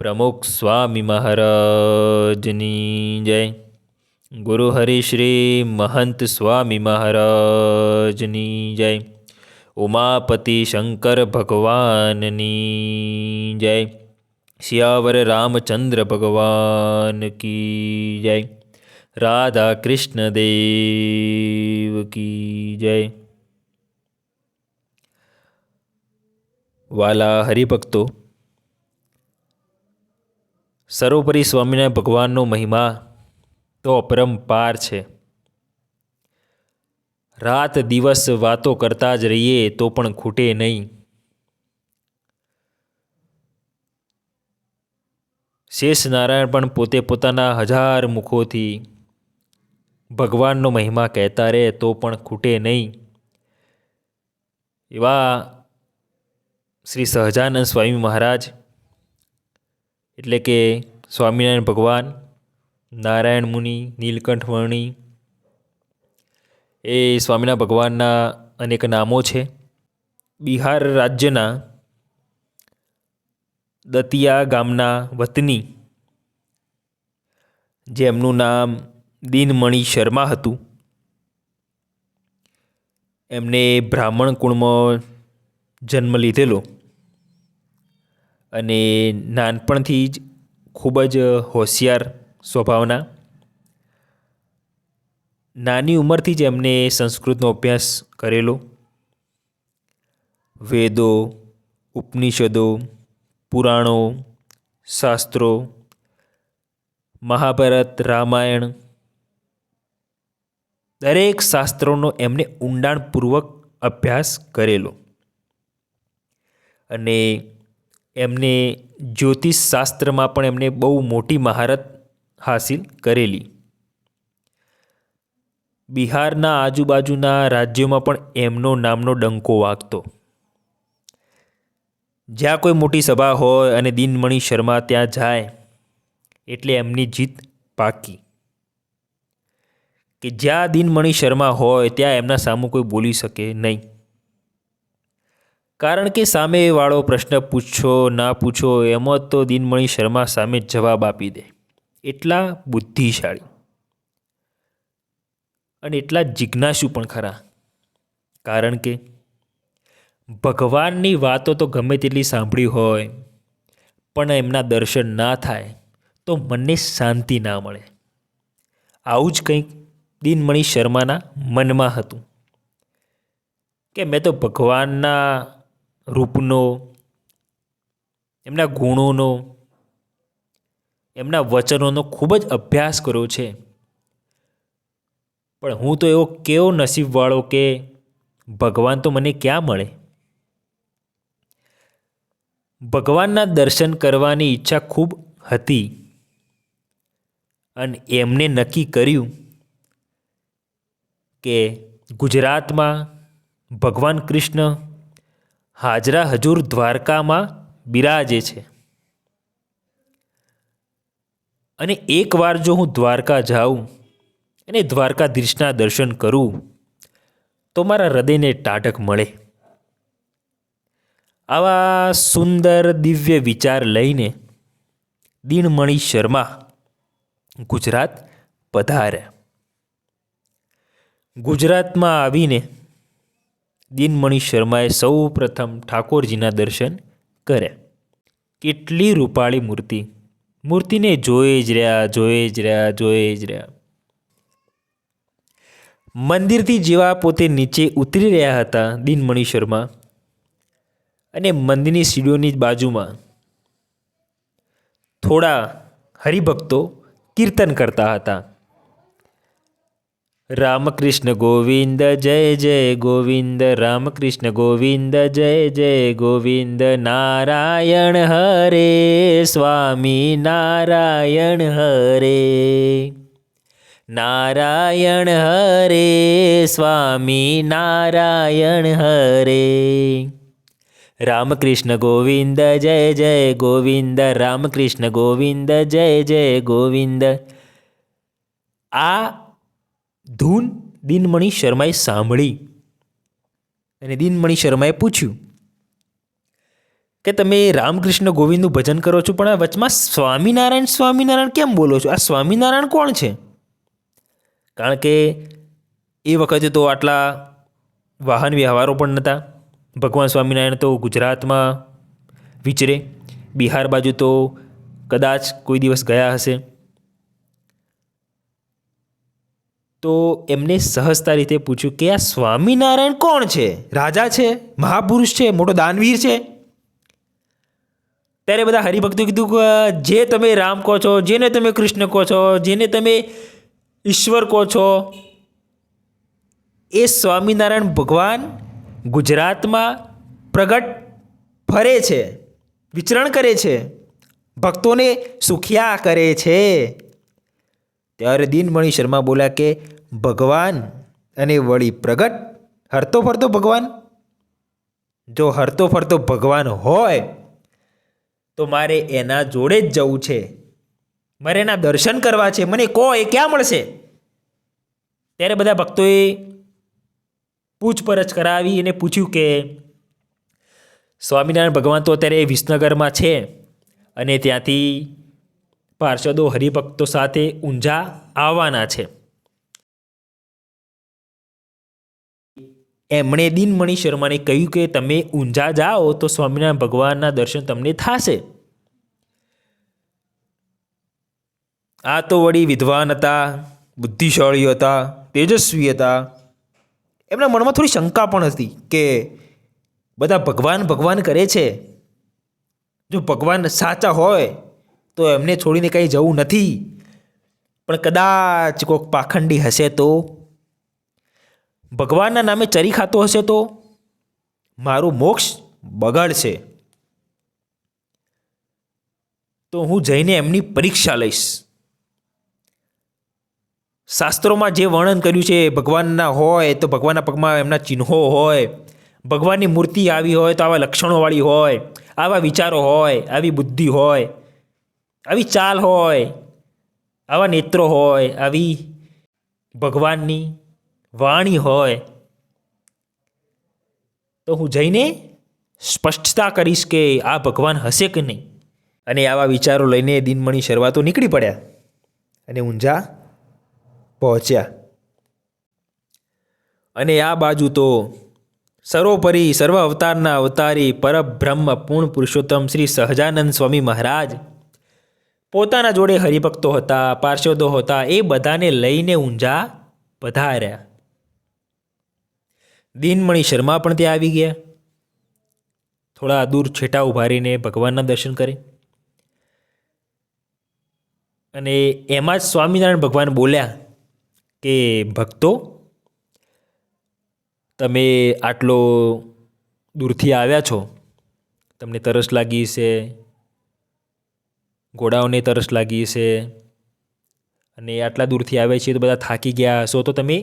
પ્રમુખ સ્વામી મહારાજની જય. ગુરુ હરિશ્રી મહંત સ્વામી મહારાજની જય. ઉમાપતિ શંકર ભગવાનની જય. શિયાવર રામચંદ્ર ભગવાન કી જય. રાધા કૃષ્ણ દેવ કી જય. વાલા હરિભક્તો સર્વોપરી સ્વામિનારાયણ ભગવાનનો મહિમા તો અપરંપાર છે. રાત દિવસ વાતો કરતા જ રહીએ તો પણ ખૂટે નહીં. શેષ નારાયણ પણ પોતે પોતાના હજાર મુખોથી ભગવાનનો મહિમા કહેતા રહે તો પણ ખૂટે નહીં. એવા શ્રી સહજાનંદ સ્વામી મહારાજ એટલે કે સ્વામિનારાયણ ભગવાન, નારાયણ મુનિ, નીલકંઠ વર્ણી, એ સ્વામિનારાયણ ભગવાનના અનેક નામો છે. બિહાર રાજ્યના દતિયા ગામના વતની, જેમનું નામ દિનમણિ શર્મા હતું. એમને બ્રાહ્મણ કુળમાં જન્મ લીધેલો. અને નાનપણથી જ ખૂબ જ હોશિયાર સ્વભાવના. નાની ઉંમરથી જ એમને સંસ્કૃતનો અભ્યાસ કરેલો. વેદો, ઉપનિષદો, પુરાણો, શાસ્ત્રો, મહાભારત, રામાયણ, દરેક શાસ્ત્રોનો એમને ઊંડાણપૂર્વક અભ્યાસ કરેલો. અને એમને જ્યોતિષશાસ્ત્રમાં પણ એમને બહુ મોટી મહારત હાસિલ કરેલી. બિહારના આજુબાજુના રાજ્યોમાં પણ એમનો નામનો ડંકો વાગતો. જ્યાં કોઈ મોટી સભા હોય અને દિનમણિ શર્મા ત્યાં જાય, એટલે એમની જીત પાકી. કે જ્યાં દિનમણિ શર્મા હોય, ત્યાં એમના સામું કોઈ બોલી શકે નહીં. કારણ કે સામેવાળો પ્રશ્ન પૂછો, ના પૂછો, એમાં તો દિનમણિ શર્મા સામે જવાબ આપી દે. એટલા બુદ્ધિશાળી. અને એટલા જિજ્ઞાસુ પણ ખરા. કારણ કે ભગવાનની વાતો તો ગમે તેટલી સાંભળી હોય, પણ એમના દર્શન ના થાય, તો મનને શાંતિ ના મળે. આવું જ કંઈક દિનમણી શર્માના મનમાં હતું. કે મેં તો ભગવાનના રૂપનો, એમના ગુણોનો, એમના વચનોનો ખૂબ જ અભ્યાસ કર્યો છે. પણ હું તો એવો કેવો નસીબવાળો કે ભગવાન તો મને ક્યાં મળે? ભગવાનના દર્શન કરવાની ઈચ્છા ખૂબ હતી અને એમને નક્કી કર્યું કે ગુજરાતમાં ભગવાન કૃષ્ણ હાજરા હજુર દ્વારકામાં બિરાજે છે. અને એકવાર જો હું દ્વારકા જાઉં અને દ્વારકાધીશના દર્શન કરું, તો મારા હૃદયને ટાઢક મળે. આવા સુંદર દિવ્ય વિચાર લઈને દિનમણિ શર્મા ગુજરાત પધાર્યા. ગુજરાતમાં આવીને દિનમણિ શર્માએ સૌ પ્રથમ ઠાકોરજીના દર્શન કર્યા. કેટલી રૂપાળી મૂર્તિ. મૂર્તિને જોઈ જ રહ્યા જોઈ જ રહ્યા જોઈ જ રહ્યા. મંદિરથી જેવા પોતે નીચે ઉતરી રહ્યા હતા દિનમણિ શર્મા અને મંદિરની સીડીઓની બાજુમાં થોડા હરિભક્તો કીર્તન કરતા હતા. રામકૃષ્ણ ગોવિંદ, જય જય ગોવિંદ. રામકૃષ્ણ ગોવિંદ, જય જય ગોવિંદ. નારાયણ હરે સ્વામી, નારાયણ હરે. નારાયણ હરે સ્વામી, નારાયણ હરે. રામકૃષ્ણ ગોવિંદ, જય જય ગોવિંદ. રામકૃષ્ણ ગોવિંદ, જય જય ગોવિંદ. આ ધૂન દિનમણિ શર્માએ સાંભળી. અને દિનમણિ શર્માએ પૂછ્યું, કે તમે રામકૃષ્ણ ગોવિંદનું ભજન કરો છો, પણ આ વચમાં સ્વામિનારાયણ સ્વામિનારાયણ કેમ બોલો છો? આ સ્વામિનારાયણ કોણ છે? કારણ કે એ વખતે તો આટલા વાહન વ્યવહારો પણ નહોતા. ભગવાન સ્વામિનારાયણ તો ગુજરાતમાં વિચરે. બિહાર બાજુ તો કદાચ કોઈ દિવસ ગયા હશે. તો એમને સહજતા રીતે પૂછ્યું કે આ સ્વામિનારાયણ કોણ છે? રાજા છે? મહાપુરુષ છે? મોટો દાનવીર છે? ત્યારે બધા હરિભક્તો કીધું કે, જે તમે રામ કહો છો, જેને તમે કૃષ્ણ કહો છો, જેને તમે ઈશ્વર કહો છો, એ સ્વામિનારાયણ ભગવાન ગુજરાતમાં પ્રગટ ફરે છે, વિચરણ કરે છે, ભક્તોને સુખિયા કરે છે. ત્યારે દિનમણિ શર્મા બોલ્યા કે, ભગવાન અને વળી પ્રગટ? હરતો ફરતો ભગવાન? જો હરતો ફરતો ભગવાન હોય, તો મારે એના જોડે જ જવું છે. મારે એના દર્શન કરવા છે. મને કહો, એ ક્યાં મળશે? ત્યારે બધા ભક્તોએ પૂછપરછ કરાવી અને પૂછ્યું કે, સ્વામિનારાયણ ભગવાન તો અત્યારે વિસનગરમાં છે અને ત્યાંથી પાર્ષદો હરિભક્તો સાથે ઊંઝા આવવાના છે. એમણે દિનમણિ શર્માને કહ્યું કે તમે ઊંઝા જાઓ તો સ્વામિનારાયણ ભગવાનના દર્શન તમને થશે. આ તો વળી વિદ્વાન હતા, બુદ્ધિશાળી હતા, તેજસ્વી હતા. એમના મનમાં થોડી શંકા પણ હતી કે બધા ભગવાન ભગવાન કરે છે. જો ભગવાન સાચા હોય તો એમને છોડીને કંઈ જવું નથી. પણ કદાચ કોઈક પાખંડી હશે તો? ભગવાનના નામે ચરી ખાતો હશે તો? મારું મોક્ષ બગાડશે. તો હું જઈને એમની પરીક્ષા લઈશ. શાસ્ત્રોમાં જે વર્ણન કર્યું છે, ભગવાનના હોય તો ભગવાનના પગમાં એમના ચિહ્નો હોય, ભગવાનની મૂર્તિ આવી હોય તો આવા લક્ષણોવાળી હોય, આવા વિચારો હોય, આવી બુદ્ધિ હોય આવી ચાલ હોય, આવા નેત્રો હોય, આવી ભગવાનની વાણી હોય, તો હું જઈને સ્પષ્ટતા કરીશ કે આ ભગવાન હશે કે નહીં. અને આવા વિચારો લઈને દિનમણી શરૂઆતો નીકળી પડ્યા અને ઊંઝા પહોંચ્યા. અને આ બાજુ તો સર્વોપરી સર્વ અવતારના અવતારી પરબ્રહ્મ પૂર્ણ પુરુષોત્તમ શ્રી સહજાનંદ સ્વામી મહારાજ પોતાના જોડે હરિભક્તો હતા, પાર્ષદો હતા, એ બધાને લઈને ઊંઝા પધાર્યા. દિનમણી શર્મા પણ ત્યાં આવી ગયા. થોડા દૂર છેટા ઉભારીને ભગવાનના દર્શન કરે. અને એમાં જ સ્વામિનારાયણ ભગવાન બોલ્યા કે, ભક્તો, તમે આટલો દૂરથી આવ્યા છો. તમને તરસ લાગી છે ઘોડાઓને તરસ લાગી છે અને આટલા દૂરથી આવે છે તો બધા થાકી ગયા. હશો તો તમે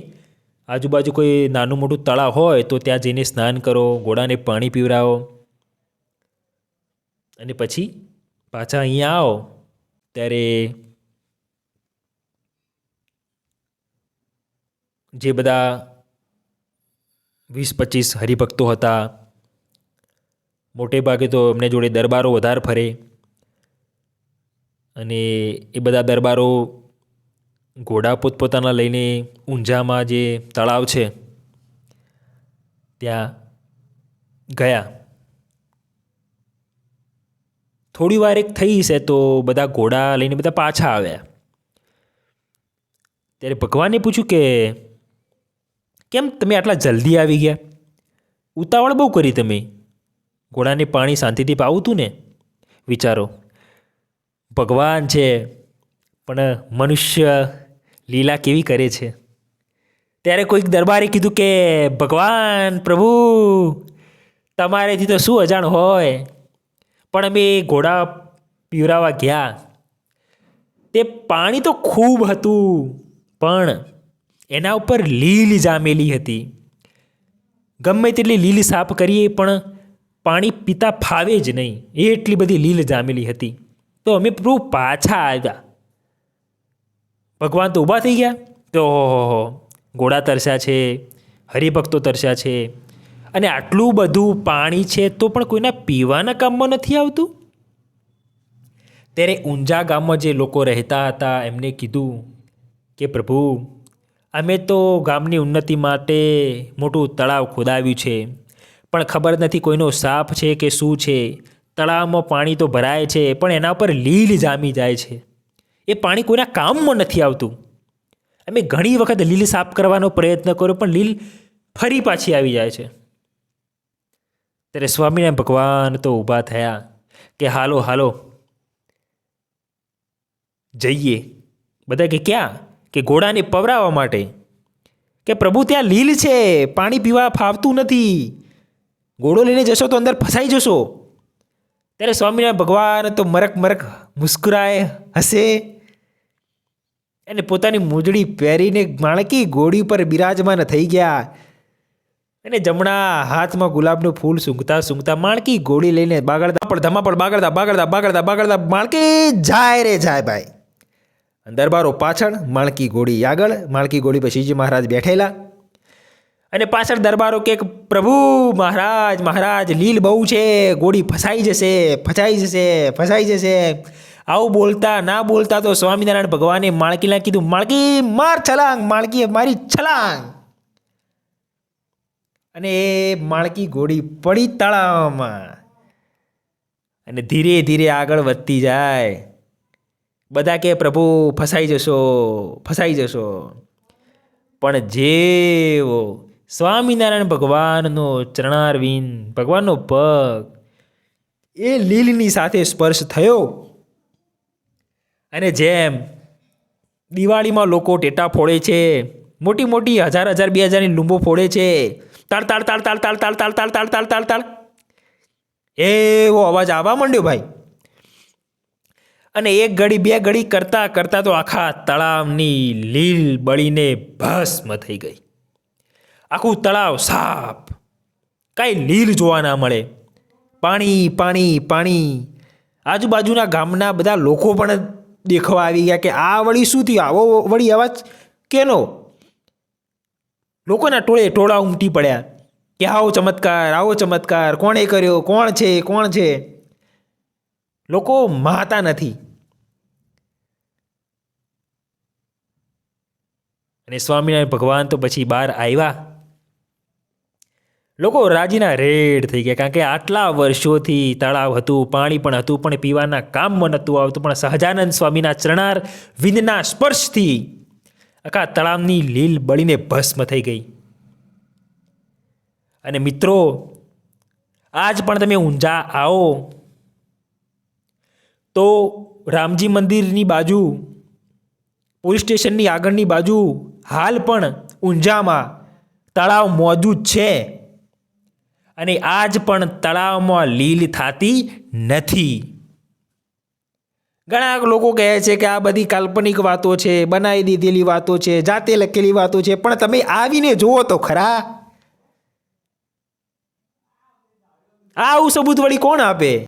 આજુબાજુ કોઈ નાનું મોટું તળાવ હોય તો ત્યાં જઈને સ્નાન કરો ઘોડાને પાણી પીવડાવો અને પછી પાછા અહીંયા આવો. ત્યારે જે બધા વીસ પચીસ હરિભક્તો હતા, મોટે ભાગે તો એમને જોડે દરબારો વધારે ફરે. અને એ બધા દરબારો ઘોડા પોતપોતાના લઈને ઊંઝામાં જે તળાવ છે, ત્યાં ગયા. થોડી વાર એક થઈ છે તો બધા ઘોડા લઈને બધા પાછા આવ્યા. ત્યારે ભગવાને પૂછ્યું કે, કેમ તમે આટલા જલ્દી આવી ગયા? ઉતાવળ બહુ કરી તમે. ઘોડાને પાણી શાંતિથી પાવું તું ને? વિચારો. ભગવાન છે, પણ મનુષ્ય લીલા કેવી કરે છે? ત્યારે કોઈક દરબારે કીધું કે, ભગવાન પ્રભુ, તમારેથી તો શું અજાણ હોય? પણ અમે ઘોડા પીવરાવા ગયા. તે પાણી તો ખૂબ હતું, પણ એના ઉપર લીલ જામેલી હતી. ગમે તેટલી લીલ સાફ કરીએ, પણ પાણી પીતા ફાવે જ નહીં. એટલી બધી લીલ જામેલી હતી. તો અમે પ્રભુ પાછા આવ્યા. ભગવાન તો ઊભા થઈ ગયા. તો હો, ઘોડા તરસ્યા છે, હરિભક્તો તરસ્યા છે. અને આટલું બધું પાણી છે તો પણ કોઈના પીવાના કામમાં નથી આવતું? ત્યારે ઊંઝા ગામમાં જે લોકો રહેતા હતા, એમને કીધું કે, પ્રભુ, અમે તો ગામની ઉન્નતિ માટે મોટું તળાવ ખોદાવ્યું છે. પણ ખબર નથી કોઈનો સાપ છે કે શું છે? તળાવમાં પાણી તો ભરાય છે, પણ એના પર લીલ જામી જાય છે. એ પાણી કોઈના કામમાં નથી આવતું. અમે ઘણી વખત લીલ સાફ કરવાનો પ્રયત્ન કર્યો પણ લીલ ફરી પાછી આવી જાય છે. ત્યારે સ્વામિનારાયણ ભગવાન તો ઊભા થયા કે, હાલો હાલો, જઈએ. બધા કે, ક્યાં? કે, ઘોડાને પવરાવવા માટે. કે, પ્રભુ, ત્યાં લીલ છે, પાણી પીવા ફાવતું નથી. ઘોડો લઈને જશો તો અંદર ફસાઈ જશો. ત્યારે સ્વામિનારાયણ ભગવાન તો મરક મરક મુસ્કુરાય હશે અને પોતાની મૂજડી પહેરીને માણકી ઘોડી પર બિરાજમાન થઈ ગયા. અને જમણા હાથમાં ગુલાબનું ફૂલ સૂંઘતા સૂંઘતા માણકી ઘોડી લઈને બાગડતા પણ ધમાપડ બાગડતા બાગડતા બાગડતા બાગડતા માણકી જાય રે જાય ભાઈ. દરબારો પાછળ માણકી ઘોડી આગળ, માણકી ઘોડી પર શિવજી મહારાજ બેઠેલા. અને પાછળ દરબારો કે પ્રભુ, મહારાજ મહારાજ, લીલ બહુ છે, ગોળી ફસાઈ જશે ફસાઈ જશે ફસાઈ જશે. આવું બોલતા, ના બોલતા તો સ્વામિનારાયણ ભગવાને માળકીને કીધું, માળકી, માર છલાંગ, માળકી, મારી છલાંગ. અને એ માળકી ગોળી પડી તળાવમાં. અને ધીરે ધીરે આગળ વધતી જાય. બધા કે, પ્રભુ, ફસાઈ જશો ફસાઈ જશો. પણ જેવો સ્વામિનારાયણ ભગવાનનો ચરણારવિંદ ભગવાનનો પગ એ લીલની સાથે સ્પર્શ થયો અને જેમ દિવાળીમાં લોકો ટેટા ફોડે છે મોટી મોટી હજાર હજાર બે હજારની લૂંબો ફોડે છે તાળ તાળ તાળ તાળ તાળ તાળ તાળ તાળ તાળ તાળ તાળ તાળ એવો અવાજ આવવા માંડ્યો ભાઈ અને એક ઘડી બે ઘડી કરતાં કરતાં તો આખા તળાવની લીલ બળીને ભસ્મ થઈ ગઈ આખું તળાવ સાફ. કાંઈ લીલ જોવા ના મળે. પાણી પાણી પાણી. આજુબાજુના ગામના બધા લોકો પણ દેખવા આવી ગયા કે આ વળી શું થયું? આવો વળી અવાજ કેનો? લોકોના ટોળે ટોળા ઉમટી પડ્યા કે આવો ચમત્કાર આવો ચમત્કાર. કોણે કર્યો? કોણ છે? કોણ છે? લોકો માતા નથી. અને સ્વામિનારાયણ ભગવાન તો પછી બહાર આવ્યા. લોકો રાજીના રેડ થઈ ગયા, કારણ કે આટલા વર્ષોથી તળાવ હતું, પાણી પણ હતું, પણ પીવાના કામમાં નહોતું આવતું, પણ સહજાનંદ સ્વામીના ચરણાર વિંદના સ્પર્શથી આખા તળાવની લીલ બળીને ભસ્મ થઈ ગઈ. અને મિત્રો, આજ પણ તમે ઊંઝા આવો, તો રામજી મંદિરની બાજુ, પોલીસ સ્ટેશનની આગળની બાજુ હાલ પણ ઊંઝામાં તળાવ મોજૂદ છે. અને આજ પણ તળાવમાં લીલ થતી નથી. ઘણા લોકો કહે છે કે આ બધી કાલ્પનિક વાતો છે, બનાવી દીધેલી વાતો છે, જાતે લખેલી વાતો છે, પણ તમે આવીને જુઓ તો ખરા. આવું સબૂત વળી કોણ આપે?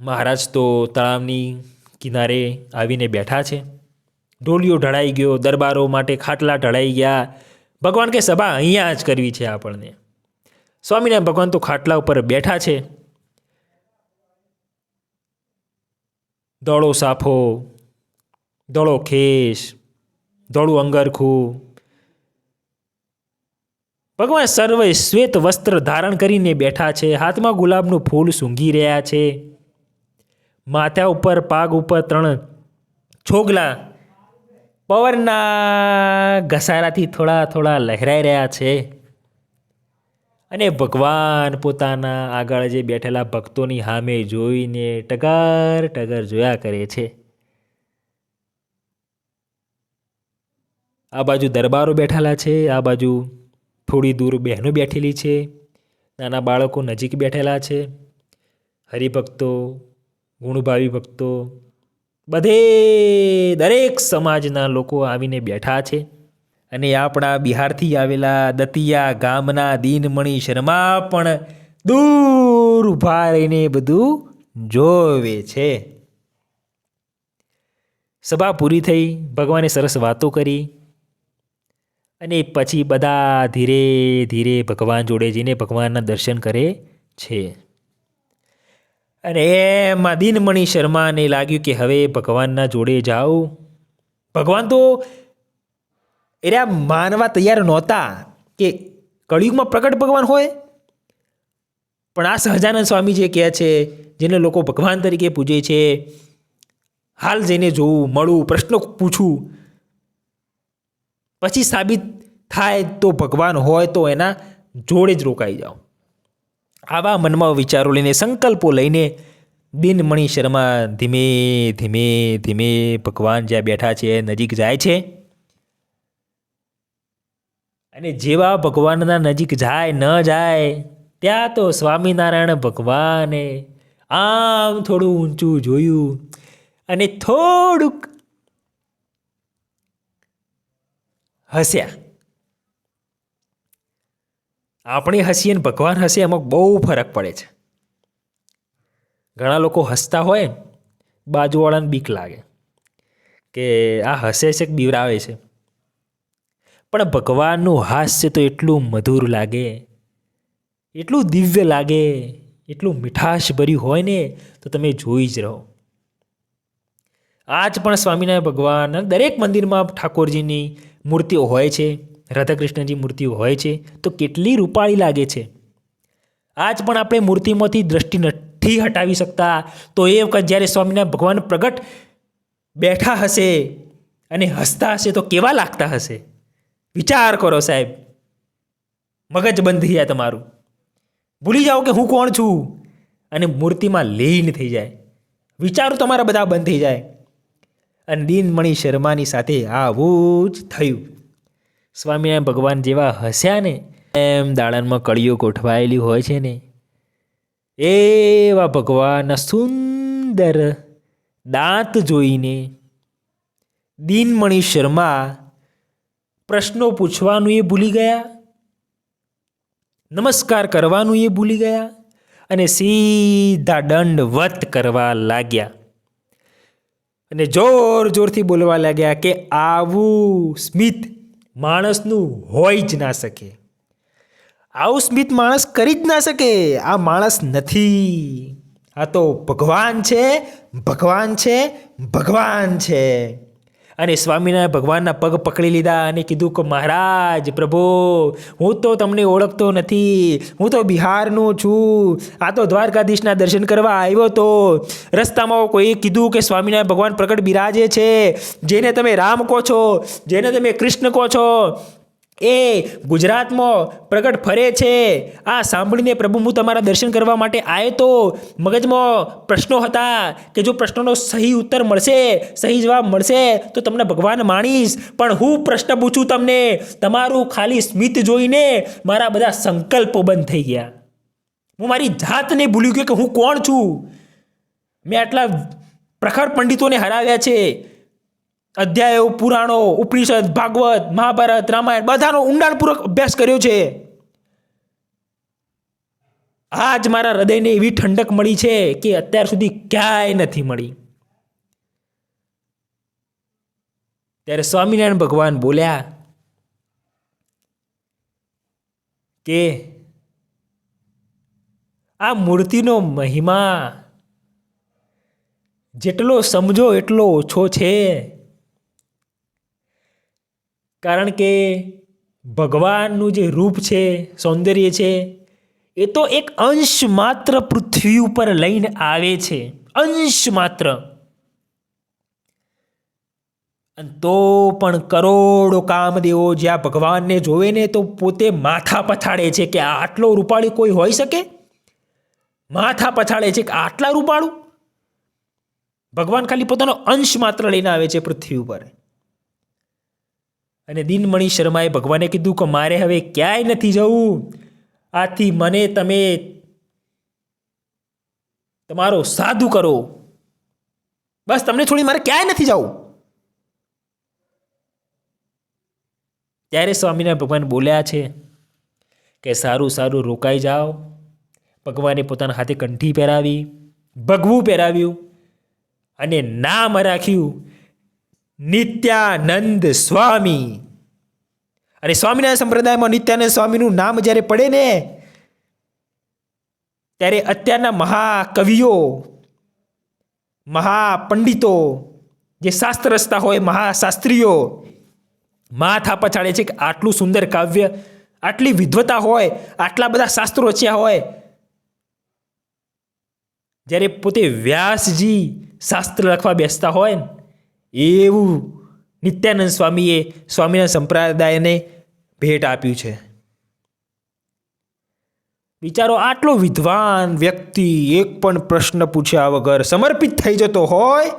મહારાજ તો તળાવની કિનારે આવીને બેઠા છે. ઢોલિયો ઢળાઈ ગયો, દરબારો માટે ખાટલા ઢળાઈ ગયા. ભગવાન કે સભા અહીંયા જ કરવી છે આપણને. સ્વામિનારાયણ ભગવાન તો ખાટલા ઉપર બેઠા છે. દોડો સાફો દોડો ખેસ ધોળું અંગરખું. ભગવાન સર્વે શ્વેત વસ્ત્ર ધારણ કરીને બેઠા છે. હાથમાં ગુલાબનું ફૂલ સૂંઘી રહ્યા છે. માથા ઉપર, પાગ ઉપર ત્રણ છોગલા પવનના ઘસારાથી થોડા થોડા લહેરાઈ રહ્યા છે. અને ભગવાન પોતાના આગળ જે બેઠેલા ભક્તોની સામે જોઈને ટગર ટગર જોયા કરે છે. આ બાજુ દરબારો બેઠેલા છે, આ બાજુ થોડી દૂર બહેનો બેઠેલી છે, નાના બાળકો નજીક બેઠેલા છે, હરિભક્તો, ગુણભાવી ભક્તો, બધે દરેક સમાજના લોકો આવીને બેઠા છે. અને આપણા બિહારથી આવેલા દતિયા ગામના દીનમણી શર્મા પણ દૂર ઊભા રહીને બધું જોવે છે. સભા પૂરી થઈ, ભગવાને સરસ વાતો કરી અને પછી બધા ધીરે ધીરે ભગવાન જોડે જઈને ભગવાનના દર્શન કરે છે. અને એમાં દિનમણી શર્માને લાગ્યું કે હવે ભગવાનના જોડે જાઉં. ભગવાન તો એરા માનવા તૈયાર નહોતા કે કળિયુગમાં પ્રગટ ભગવાન હોય? પણ આ સહજાનંદ સ્વામી જે કહે છે, જેને લોકો ભગવાન તરીકે પૂજે છે, હાલ જઈને જોવું, મળવું, પ્રશ્નો પૂછવું. પછી સાબિત થાય તો ભગવાન હોય તો એના જોડે જ રોકાઈ જાઓ. આવા મનમાં વિચારો લઈને, સંકલ્પો લઈને દિનમણી શર્મા ધીમે ધીમે ધીમે ભગવાન જ્યાં બેઠા છે, નજીક જાય છે. અને જેવા ભગવાનના નજીક જાય, ન જાય, ત્યાં તો સ્વામિનારાયણ ભગવાને આમ થોડું ઊંચું જોયું અને થોડુંક હસ્યા. આપણે હસીએ ને ભગવાન હસે એમાં બહુ ફરક પડે છે. ઘણા લોકો હસતા હોય, બાજુવાળાને બીક લાગે કે આ હસે છે કે બીવરાવે છે. પણ ભગવાનનું હાસ્ય તો એટલું મધુર લાગે, એટલું દિવ્ય લાગે, એટલું મીઠાશ ભર્યું હોય ને, તો તમે જોઈ જ રહો. આજ પણ સ્વામિનારાયણ ભગવાન દરેક મંદિરમાં ઠાકોરજીની મૂર્તિઓ હોય છે, રાધાકૃષ્ણજી મૂર્તિઓ હોય છે, તો કેટલી રૂપાળી લાગે છે. આજ પણ આપણે મૂર્તિમાંથી દ્રષ્ટિ નથી હટાવી શકતા, તો એ વખત જ્યારે સ્વામિનારાયણ ભગવાન પ્રગટ બેઠા હશે અને હસતા હશે, તો કેવા લાગતા હશે? વિચાર કરો સાહેબ. મગજ બંધ થઈ જાય તમારું. ભૂલી જાઓ કે હું કોણ છું? અને મૂર્તિમાં લીન થઈ જાય. વિચારો તમારા બધા બંધ થઈ જાય. અને દિનમણી શર્માની સાથે આવું જ થયું. સ્વામિનારાયણ ભગવાન જેવા હસ્યા ને, એમ દાળનમાં કળીઓ ગોઠવાયેલી હોય છે ને, એવા ભગવાનના સુંદર દાંત જોઈને દિનમણી શર્મા પ્રશ્નો પૂછવાનું એ ભૂલી ગયા, નમસ્કાર કરવાનું એ ભૂલી ગયા અને સીધા દંડવત કરવા લાગ્યા. અને જોર જોરથી બોલવા લાગ્યા કે આવું સ્મિત માણસનું હોય જ ના શકે. આવું સ્મિત માણસ કરી જ ના શકે. આ માણસ નથી. આ તો ભગવાન છે ભગવાન છે ભગવાન છે. અને સ્વામિનારાયણ ભગવાનના પગ પકડી લીધા અને કીધું કે મહારાજ, પ્રભુ, હું તો તમને ઓળખતો નથી. હું તો બિહારનો છું. આ તો દ્વારકાધીશના દર્શન કરવા આવ્યો તો રસ્તામાં કોઈ કીધું કે સ્વામિનારાયણ ભગવાન પ્રગટ બિરાજે છે. જેને તમે રામ કહો છો, જેને તમે કૃષ્ણ કહો છો એ ગુજરાતમાં પ્રગટ ફરે છે. આ સાંભળીને પ્રભુ હું તમારા દર્શન કરવા માટે આવ્યો તો મગજમાં પ્રશ્નો હતા કે જો પ્રશ્નોનો સહી ઉત્તર મળશે, સહી જવાબ મળશે તો તમને ભગવાન માણીશ પણ હું પ્રશ્ન પૂછું તમને, તમારું ખાલી સ્મિત જોઈને મારા બધા સંકલ્પો બંધ થઈ ગયા. હું મારી જાતને ભૂલી ગયો કે હું કોણ છું? મેં આટલા પ્રખર પંડિતોને હરાવ્યા છે. અધ્યાયો, પુરાણો, ઉપનિષદ, ભાગવત, મહાભારત, રામાયણ બધાનો ઊંડાણપૂર્વક અભ્યાસ કર્યો છે. આજ મારા હૃદયને એવી ઠંડક મળી છે કે અત્યાર સુધી ક્યાંય નથી મળી. ત્યારે સ્વામિનારાયણ ભગવાન બોલ્યા કે આ મૂર્તિનો મહિમા જેટલો સમજો એટલો ઓછો છે. કારણ કે ભગવાનનું જે રૂપ છે, સૌંદર્ય છે, એ તો એક અંશ માત્ર પૃથ્વી ઉપર લઈને આવે છે. અંશ માત્ર. તો પણ કરોડો કામદેવો જ્યાં ભગવાનને જોવે ને તો પોતે માથા પછાડે છે કે આટલો રૂપાળી કોઈ હોઈ શકે? માથા પછાડે છે કે આટલા રૂપાળું? ભગવાન ખાલી પોતાનો અંશ માત્ર લઈને આવે છે પૃથ્વી ઉપર. અને દિનમણી શર્માએ ભગવાને કીધું કે મારે હવે ક્યાંય નથી જવું. આથી મને તમે તમારો સાધુ કરો. બસ તમને છોડી મારે ક્યાંય નથી જવું. ત્યારે સ્વામિનારાયણ ભગવાન બોલ્યા છે કે સારું સારું, રોકાઈ જાઓ. ભગવાને પોતાના હાથે કંઠી પહેરાવી, ભગવું પહેરાવ્યું અને નામ રાખ્યું. નિત્યાનંદ સ્વામી. અને સ્વામિનારાયણ સંપ્રદાયમાં નિત્યાનંદ સ્વામીનું નામ જ્યારે પડે ને, ત્યારે અત્યારના મહાકવિઓ, મહાપંડિતો, જે શાસ્ત્ર રચતા હોય, મહાશાસ્ત્રીઓ, માથા પછાડે છે કે આટલું સુંદર કાવ્ય, આટલી વિદ્વતા હોય, આટલા બધા શાસ્ત્રો રચ્યા હોય, જ્યારે પોતે વ્યાસજી શાસ્ત્ર લખવા બેસતા હોય ને એવું નિત્યાનંદ સ્વામીએ, સ્વામીના સંપ્રદાયને ભેટ આપ્યું છે. વિચારો આટલો વિદ્વાન વ્યક્તિ, એક પણ પ્રશ્ન પૂછ્યા વગર સમર્પિત થઈ જતો હોય,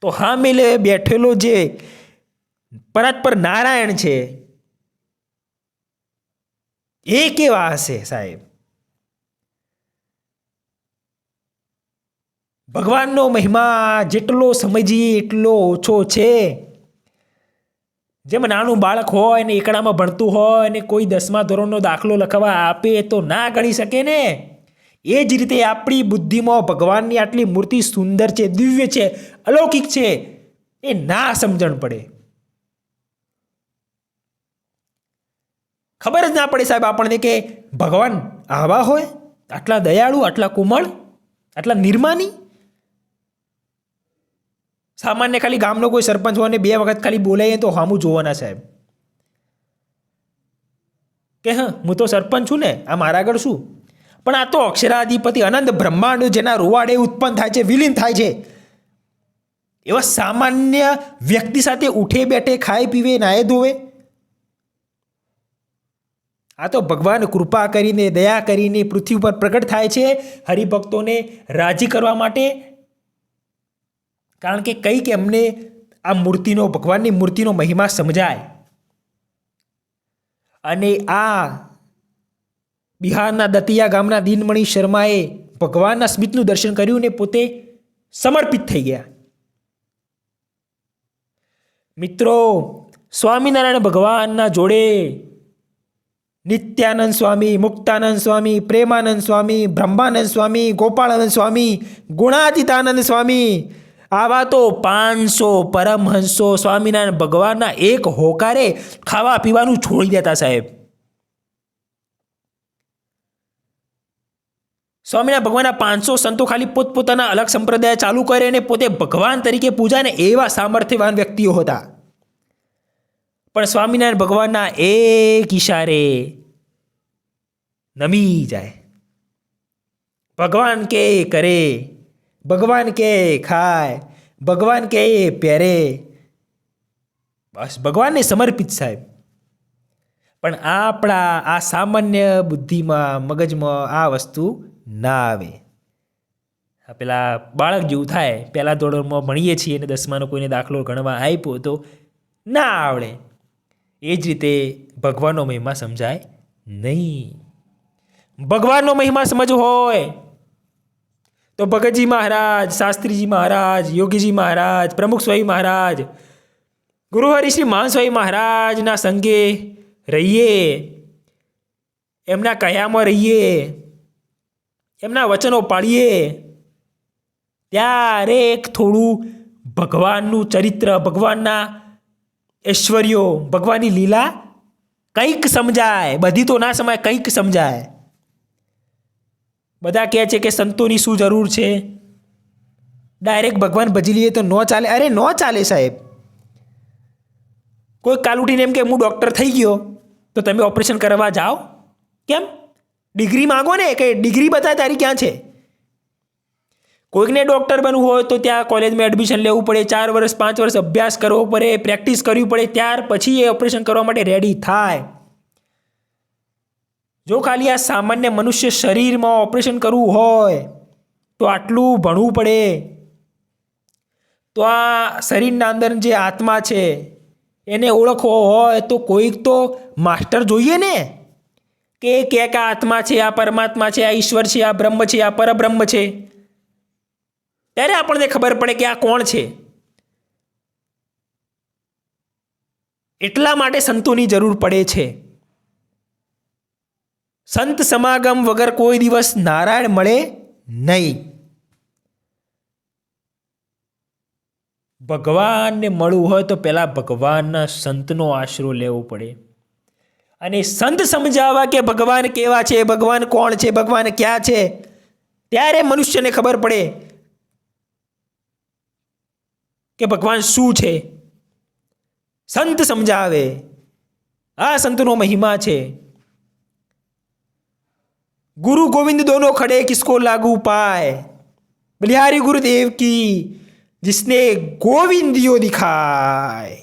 તો હા મેલે બેઠેલો જે પરાત્પર નારાયણ છે, એ કેવા હશે સાહેબ? ભગવાનનો મહિમા જેટલો સમજીએ, એટલો ઓછો છે. જેમ નાનું બાળક હોય ને એકડામાં ભણતું હોય ને કોઈ દસમા ધોરણનો દાખલો લખવા આપે તો ના ગણી શકે ને. એ જ રીતે આપણી બુદ્ધિમાં ભગવાનની આટલી મૂર્તિ સુંદર છે, દિવ્ય છે, અલૌકિક છે, એ ના સમજણ પડે. ખબર જ ના પડે સાહેબ આપણને કે ભગવાન આવા હોય? આટલા દયાળુ, આટલા કોમળ, આટલા નિર્માની? સામાન્ય ખાલી ગામનો કોઈ સરપંચ હોય ને બે વખત ખાલી બોલાઈએ તો હામું જોવાના સાહેબ. કે હા, હું તો સરપંચ છું ને આ મારા આગળ શું? પણ આ તો અક્ષરાધિપતિ અનંત બ્રહ્માંડ જેના રોવાડે ઉત્પન્ન થાય છે, વિલીન થાય છે. એવા સામાન્ય વ્યક્તિ સાથે ઉઠે બેઠે ખાય પીવે નાય ધોવે. આ તો ભગવાન કૃપા કરીને, દયા કરીને પૃથ્વી પર પ્રગટ થાય છે, હરિભક્તોને રાજી કરવા માટે કારણ કે કંઈક એમને આ મૂર્તિનો, ભગવાનની મૂર્તિનો મહિમા સમજાય. અને આ બિહારના દતિયા ગામના દિનમણી શર્માએ ભગવાનના સ્મિતનું દર્શન કર્યું ને પોતે સમર્પિત થઈ ગયા. મિત્રો, સ્વામિનારાયણ ભગવાનના જોડે નિત્યાનંદ સ્વામી, મુક્તાનંદ સ્વામી, પ્રેમાનંદ સ્વામી, બ્રહ્માનંદ સ્વામી, ગોપાળાનંદ સ્વામી, ગુણાતીતાનંદ સ્વામી આવા તો પાંચસો પરમહંસો સ્વામિનારાયણ ભગવાનના એક હોકારે ખાવા પીવાનું છોડી દેતા સાહેબ. સ્વામિનારાયણ ભગવાનના પાંચસો સંતો ખાલી પોતપોતાના અલગ સંપ્રદાય ચાલુ કરે અને પોતે ભગવાન તરીકે પૂજાને એવા સામર્થ્યવાન વ્યક્તિઓ હતા. પણ સ્વામિનારાયણ ભગવાનના એક ઈશારે નમી જાય. ભગવાન કે કરે? ભગવાન કે ખાય, ભગવાન કે પહેરે બસ ભગવાનને સમર્પિત સાહેબ. પણ આ આપણા આ સામાન્ય બુદ્ધિમાં, મગજમાં આ વસ્તુ ના આવે. પેલા બાળક જેવું થાય પહેલાં ધોરણમાં ભણીએ છીએ અને દસમાનો કોઈને દાખલો ગણવા આપ્યો તો ના આવડે. એ જ રીતે ભગવાનનો મહિમા સમજાય નહીં. ભગવાનનો મહિમા સમજવો હોય તો ભગતજી મહારાજ, શાસ્ત્રીજી મહારાજ, યોગીજી મહારાજ, પ્રમુખ સ્વામી મહારાજ, ગુરુ શ્રી મહાસ્વામી મહારાજના સંગે રહીએ. એમના કયામાં રહીએ? એમના વચનો પાળીએ. ત્યારે એક થોડું ભગવાનનું ચરિત્ર, ભગવાનના ઐશ્વર્યો, ભગવાનની લીલા કંઈક સમજાય. બધી તો ના સમય, કંઈક સમજાય. બધા કહે છે કે સંતોની શું જરૂર છે? ડાયરેક્ટ ભગવાન ભજી લઈએ તો ન ચાલે? અરે, ન ચાલે સાહેબ. કોઈ કાલ ઉઠીને એમ કે, હું ડૉક્ટર થઈ ગયો. તો તમે ઓપરેશન કરવા જાઓ? કેમ? ડિગ્રી માગો ને કે ડિગ્રી બતાવે તારી ક્યાં છે? કોઈકને ડૉક્ટર બનવું હોય તો ત્યાં કોલેજમાં એડમિશન લેવું પડે, ચાર વર્ષ, પાંચ વર્ષ અભ્યાસ કરવો પડે પ્રેક્ટિસ કરવી પડે, ત્યાર પછી એ ઓપરેશન કરવા માટે રેડી થાય. જો ખાલી આ સામાન્ય મનુષ્ય શરીરમાં ઓપરેશન કરવું હોય, તો આટલું ભણવું પડે. તો આ શરીરના અંદર જે આત્મા છે, એને ઓળખવો હોય તો કોઈક તો માસ્ટર જોઈએ ને? કે એ કે કે આ આત્મા છે, આ પરમાત્મા છે, આ ઈશ્વર છે, આ બ્રહ્મ છે, આ પરબ્રહ્મ છે? ત્યારે આપણને ખબર પડે કે આ કોણ છે. એટલા માટે સંતોની જરૂર પડે છે. સંત સમાગમ વગર કોઈ દિવસ નારાયણ મળે નહીં. ભગવાનને મળવું હોય તો પહેલાં ભગવાનના સંતનો આશરો લેવો પડે. અને સંત સમજાવવા કે ભગવાન કેવા છે, ભગવાન કોણ છે, ભગવાન ક્યાં છે, ત્યારે મનુષ્યને ખબર પડે કે ભગવાન શું છે. સંત સમજાવે, આ સંતનો મહિમા છે. गुरु गोविंद दोनों खड़े किसको लागू पाए बलिहारी गुरुदेव की जिसने गोविंदियो दिखाए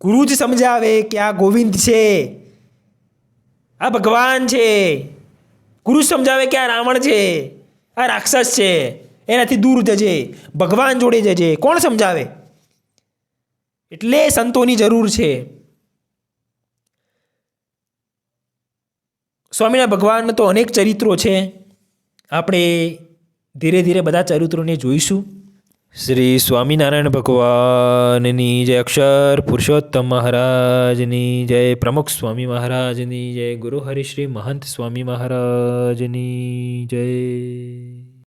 ગુરુ જ સમજાવે કે આ ગોવિંદ છે આ ભગવાન છે ગુરુ સમજાવે કે આ રાવણ છે આ રાક્ષસ છે એનાથી દૂર જજે ભગવાન જોડે જજે કોણ સમજાવે એટલે સંતોની જરૂર છે સ્વામિના ભગવાન તો અનેક ચરિત્રો છે. આપણે ધીરે ધીરે બધા ચરિત્રોને જોઈશું. શ્રી સ્વામિનારાયણ ભગવાનની જય અક્ષર પુરુષોત્તમ મહારાજની જય. પ્રમુખ સ્વામી મહારાજની જય. ગુરુ હરિશ્રી મહંત સ્વામી મહારાજની જય.